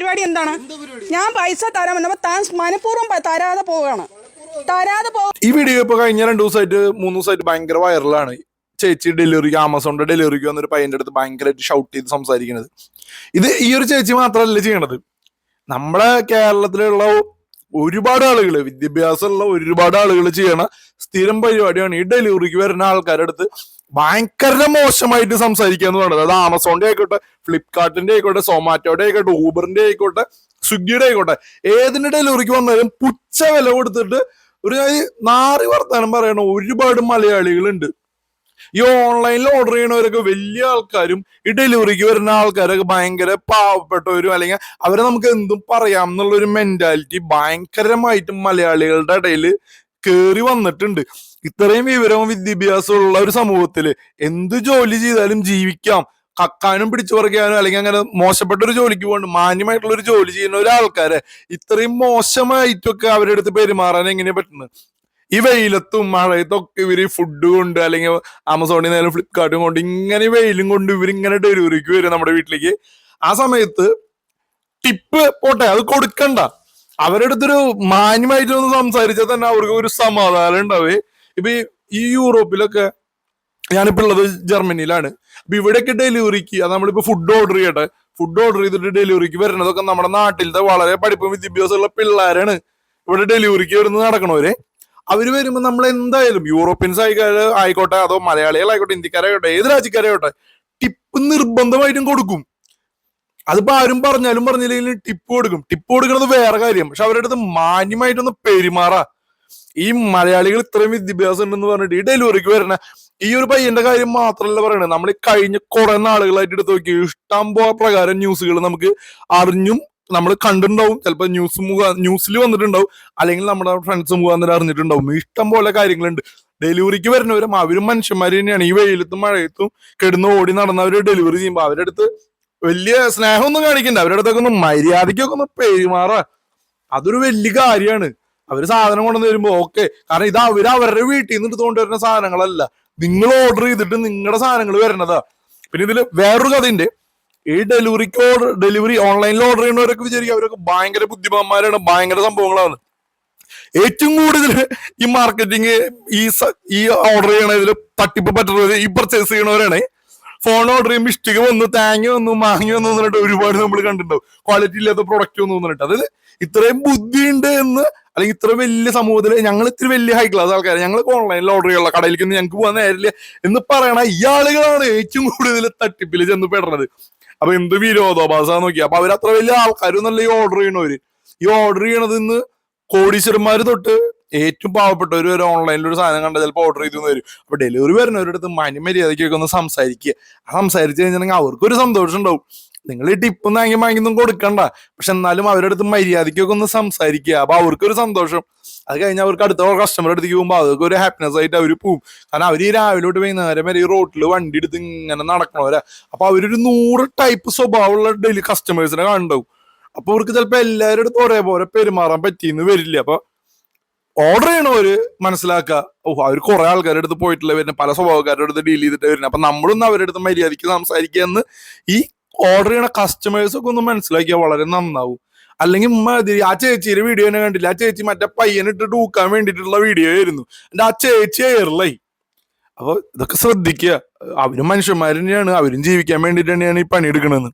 പരിപാടി എന്താണ്? ഞാൻ പൈസ തരാൻ വന്നപ്പോ താൻ മനഃപൂർവം തരാതെ പോവുകയാണ്. തരാതെ പോ ഈ വീഡിയോ ഇപ്പൊ കഴിഞ്ഞ രണ്ടു ദിവസമായിട്ട് മൂന്ന് ദിവസമായിട്ട് ഭയങ്കര വൈറലാണ് ചേച്ചി ഡെലിവറിക്ക് ആമസോണിന്റെ ഡെലിവറിക്ക് വന്നൊരു പയ്യന്റെ അടുത്ത് ഭയങ്കരമായിട്ട് ഷൗട്ട് ചെയ്ത് സംസാരിക്കുന്നത് ഇത് ഈ ഒരു ചേച്ചി മാത്രമല്ല ചെയ്യണത്. നമ്മളെ കേരളത്തിലുള്ള ഒരുപാട് ആളുകൾ വിദ്യാഭ്യാസമുള്ള ഒരുപാട് ആളുകൾ ചെയ്യണ സ്ഥിരം പരിപാടിയാണ് ഈ ഡെലിവറിക്ക് വരുന്ന ആൾക്കാരുടെ അടുത്ത് ഭയങ്കര മോശമായിട്ട് സംസാരിക്കുക എന്ന് പറയുന്നത് അത് ആമസോണിന്റെ ആയിക്കോട്ടെ ഫ്ലിപ്കാർട്ടിന്റെ ആയിക്കോട്ടെ സൊമാറ്റോയുടെ ആയിക്കോട്ടെ ഊബറിന്റെ ആയിക്കോട്ടെ സ്വിഗ്ഗിയുടെ ആയിക്കോട്ടെ ഏതിന്റെ ഡെലിവറിക്ക് വന്നാലും പുച്ച വില കൊടുത്തിട്ട് ഒരു നാറി വർത്താനം പറയണ ഒരുപാട് മലയാളികളുണ്ട്. ഈ ഓൺലൈനിൽ ഓർഡർ ചെയ്യണവരൊക്കെ വലിയ ആൾക്കാരും ഈ ഡെലിവറിക്ക് വരുന്ന ആൾക്കാരൊക്കെ ഭയങ്കര പാവപ്പെട്ടവരും അല്ലെങ്കിൽ അവരെ നമുക്ക് എന്തും പറയാം എന്നുള്ള ഒരു മെന്റാലിറ്റി ഭയങ്കരമായിട്ടും മലയാളികളുടെ ഇടയിൽ കേറി വന്നിട്ടുണ്ട്. ഇത്രയും വിവരവും വിദ്യാഭ്യാസവും ഉള്ള ഒരു സമൂഹത്തിൽ എന്ത് ജോലി ചെയ്താലും ജീവിക്കാം. കക്കാനും പിടിച്ചു പറിക്കാനും അല്ലെങ്കിൽ അങ്ങനെ മോശപ്പെട്ട ഒരു ജോലിക്ക് പോകണ്ട മാന്യമായിട്ടുള്ള ഒരു ജോലി ചെയ്യുന്ന ഒരാൾക്കാരെ ഇത്രയും മോശമായിട്ടൊക്കെ അവരുടെ അടുത്ത് പെരുമാറാൻ എങ്ങനെയാ പറ്റുന്നത്? ഈ വെയിലത്തും മഴയത്തും ഒക്കെ ഇവർ ഫുഡ് കൊണ്ട് അല്ലെങ്കിൽ ആമസോണിൽ നിന്നാലും ഫ്ലിപ്കാർട്ടും കൊണ്ട് ഇങ്ങനെ വെയിലും കൊണ്ട് ഇവർ ഇങ്ങനെ ഡെലിവറിക്ക് വരും നമ്മുടെ വീട്ടിലേക്ക്. ആ സമയത്ത് ടിപ്പ് പോട്ടെ അത് കൊടുക്കണ്ട. അവരുടെ അടുത്തൊരു മാന്യമായിട്ട് ഒന്ന് സംസാരിച്ചാൽ തന്നെ അവർക്ക് ഒരു സമാധാനം ഉണ്ടാവേ. ഇപ്പൊ ഈ- യൂറോപ്പിലൊക്കെ ഞാനിപ്പോ ഉള്ളത് ജർമ്മനിയിലാണ്. അപ്പൊ ഇവിടെയൊക്കെ ഡെലിവറിക്ക് അത് നമ്മളിപ്പോ ഫുഡ് ഓർഡർ ചെയ്യട്ടെ ഫുഡ് ഓർഡർ ചെയ്തിട്ട് ഡെലിവറിക്ക് വരുന്നതൊക്കെ നമ്മുടെ നാട്ടിലത്തെ വളരെ പഠിപ്പും വിദ്യാഭ്യാസമുള്ള പിള്ളേരാണ്. ഇവിടെ ഡെലിവറിക്ക് വരുന്നത് നടക്കണവര്. അവർ വരുമ്പോ നമ്മൾ എന്തായാലും യൂറോപ്യൻസ് ആയിക്കാര് ആയിക്കോട്ടെ അതോ മലയാളികളായിക്കോട്ടെ ഇന്ത്യക്കാരായിക്കോട്ടെ ഏത് രാജ്യക്കാരായിക്കോട്ടെ ടിപ്പ് നിർബന്ധമായിട്ടും കൊടുക്കും. അതിപ്പോ ആരും പറഞ്ഞാലും പറഞ്ഞില്ലെങ്കിലും ടിപ്പ് കൊടുക്കും. ടിപ്പ് കൊടുക്കുന്നത് വേറെ കാര്യം. പക്ഷെ അവരുടെ അടുത്ത് മാന്യമായിട്ടൊന്ന് പെരുമാറാ. ഈ മലയാളികൾ ഇത്രയും വിദ്യാഭ്യാസം ഉണ്ടെന്ന് പറഞ്ഞിട്ട് ഈ ഡെലിവറിക്ക് വരണ ഈ ഒരു പയ്യന്റെ കാര്യം മാത്രമല്ല പറയണത് നമ്മൾ കഴിഞ്ഞ കുറെ നാളുകളായിട്ട് എടുത്ത് നോക്കി ഇഷ്ടം പോലെ പ്രകാരം ന്യൂസുകൾ നമുക്ക് അറിഞ്ഞും നമ്മൾ കണ്ടിട്ടുണ്ടാവും. ചിലപ്പോൾ ന്യൂസ് മുഖ ന്യൂസിൽ വന്നിട്ടുണ്ടാവും. അല്ലെങ്കിൽ നമ്മുടെ ഫ്രണ്ട്സ് മുഖാന്തരം അറിഞ്ഞിട്ടുണ്ടാവും. ഇഷ്ടം പോലെ കാര്യങ്ങളുണ്ട്. ഡെലിവറിക്ക് വരുന്നവരും അവരും മനുഷ്യന്മാർ തന്നെയാണ്. ഈ വെയിലത്തും മഴയത്തും കിടന്ന് ഓടി നടന്നവർ ഡെലിവറി ചെയ്യുമ്പോൾ അവരുടെ അടുത്ത് വലിയ സ്നേഹമൊന്നും കാണിക്കണ്ട. അവരുടെ അടുത്തൊക്കെ ഒന്ന് മര്യാദയ്ക്കൊക്കെ ഒന്ന് പെരുമാറാ. അതൊരു വലിയ കാര്യമാണ്. അവർ സാധനം കൊണ്ടുവന്ന് വരുമ്പോ ഓക്കെ കാരണം ഇത് അവർ അവരുടെ വീട്ടിൽ നിന്ന് എടുത്തുകൊണ്ട് വരുന്ന സാധനങ്ങളല്ല. നിങ്ങൾ ഓർഡർ ചെയ്തിട്ട് നിങ്ങളുടെ സാധനങ്ങൾ വരണതാ. പിന്നെ ഇതിൽ വേറൊരു കഥയുണ്ട്. ഈ ഡെലിവറിക്ക് ഓർഡർ ഡെലിവറി ഓൺലൈനിൽ ഓർഡർ ചെയ്യുന്നവരൊക്കെ വിചാരിക്കും അവരൊക്കെ ഭയങ്കര ബുദ്ധിമാന്മാരാണ് ഭയങ്കര സംഭവങ്ങളാണ്. ഏറ്റവും കൂടുതൽ ഈ മാർക്കറ്റിംഗ് ഈ ഈ ഓർഡർ ചെയ്യണ ഇതിൽ തട്ടിപ്പ് പറ്റുന്നത് ഈ പർച്ചേസ് ചെയ്യണവരാണ്. ഫോൺ ഓർഡർ ചെയ്യുമ്പോൾ ഇഷ്ടിക വന്നു തേങ്ങ വന്നു മാങ്ങ വന്നു എന്നിട്ട് ഒരുപാട് നമ്മൾ കണ്ടിട്ടുണ്ടാവും. ക്വാളിറ്റി ഇല്ലാത്ത പ്രൊഡക്റ്റ് വന്നു എന്ന് പറഞ്ഞിട്ട്. അതായത് ഇത്രയും ബുദ്ധിയുണ്ട് എന്ന് അല്ലെങ്കിൽ ഇത്ര വലിയ സമൂഹത്തിൽ ഞങ്ങൾ ഇത്ര വലിയ ഹൈ ക്ലാസ് ആൾക്കാർ ഞങ്ങൾ ഓൺലൈനിൽ ഓർഡർ ചെയ്യാനുള്ള കടയിലേക്ക് ഞങ്ങൾക്ക് പോകാൻ നേരില്ല എന്ന് പറയണ ഈ ആളുകളാണ് ഏറ്റവും കൂടുതൽ തട്ടിപ്പിൽ ചെന്ന് പെടുന്നത് അപ്പൊ എന്ത് വിരോധാഭാസ നോക്കി അപ്പൊ അവർ അത്ര വലിയ ആൾക്കാരൊന്നല്ല ഈ ഓർഡർ ചെയ്യണവര് ഈ ഓർഡർ ചെയ്യണത് ഇന്ന് കോടീശ്വരന്മാർ തൊട്ട് ഏറ്റവും പാവപ്പെട്ടവർ വരെ ഓൺലൈനിൽ ഒരു സാധനം കണ്ട ചിലപ്പോൾ ഓർഡർ ചെയ്തു വരും അപ്പൊ ഡെലിവറി വരുന്നവരുടെ അടുത്ത് മനുമര്യാദയ്ക്കൊക്കെ ഒന്ന് സംസാരിക്കുക സംസാരിച്ചു കഴിഞ്ഞിട്ടുണ്ടെങ്കിൽ അവർക്കൊരു സന്തോഷം ഉണ്ടാവും. നിങ്ങൾ ഈ ടിപ്പ് വാങ്ങി വാങ്ങിയൊന്നും കൊടുക്കണ്ട. പക്ഷെ എന്നാലും അവരുടെ അടുത്ത് മര്യാദയ്ക്കൊക്കെ ഒന്ന് സംസാരിക്കുക. അപ്പൊ അവർക്കൊരു സന്തോഷം. അത് കഴിഞ്ഞാൽ അവർക്ക് അടുത്ത കസ്റ്റമർ അടുത്തേക്ക് പോകുമ്പോൾ അതൊക്കെ ഒരു ഹാപ്പിനെസ് ആയിട്ട് അവർ പോകും കാരണം അവർ ഈ രാവിലെ തൊട്ട് വൈകുന്നേരം വരെ ഈ റോട്ടിൽ വണ്ടി എടുത്ത് ഇങ്ങനെ നടക്കണവരാ. അപ്പൊ അവരൊരു നൂറ് ടൈപ്പ് സ്വഭാവമുള്ള ഡെയിലി കസ്റ്റമേഴ്സിനെ കാണുണ്ടാവും അപ്പൊ അവർക്ക് ചിലപ്പോൾ എല്ലാവരുടെ അടുത്ത് ഒരേപോലെ പെരുമാറാൻ പറ്റിയെന്ന് വരില്ല. അപ്പൊ ഓർഡർ ചെയ്യണവര് മനസ്സിലാക്കുക ഓ അവർ കുറെ ആൾക്കാരുടെ അടുത്ത് പോയിട്ടുള്ള വരുന്ന. പല സ്വഭാവക്കാരുടെ അടുത്ത് ഡീൽ ചെയ്തിട്ട് വരുന്നത് അപ്പൊ നമ്മളൊന്നും അവരുടെ അടുത്ത് മര്യാദയ്ക്ക് സംസാരിക്കുക എന്ന് ഈ ഓർഡർ ചെയ്യണ കസ്റ്റമേഴ്സ് ഒക്കെ ഒന്ന് മനസ്സിലാക്കിയാൽ വളരെ നന്നാവും. അല്ലെങ്കിൽ മതി ആ ചേച്ചിയുടെ വീഡിയോ തന്നെ കണ്ടില്ല? ആ ചേച്ചി മറ്റേ പയ്യനിട്ട് ടൂക്കാൻ വേണ്ടിയിട്ടുള്ള വീഡിയോ ആയിരുന്നു. എന്റെ ആ ചേച്ചി ഏറിലായി അപ്പൊ ഇതൊക്കെ ശ്രദ്ധിക്കുക. അവരും മനുഷ്യന്മാർ തന്നെയാണ്. അവരും ജീവിക്കാൻ വേണ്ടിട്ട് തന്നെയാണ് ഈ പണിയെടുക്കണെന്ന്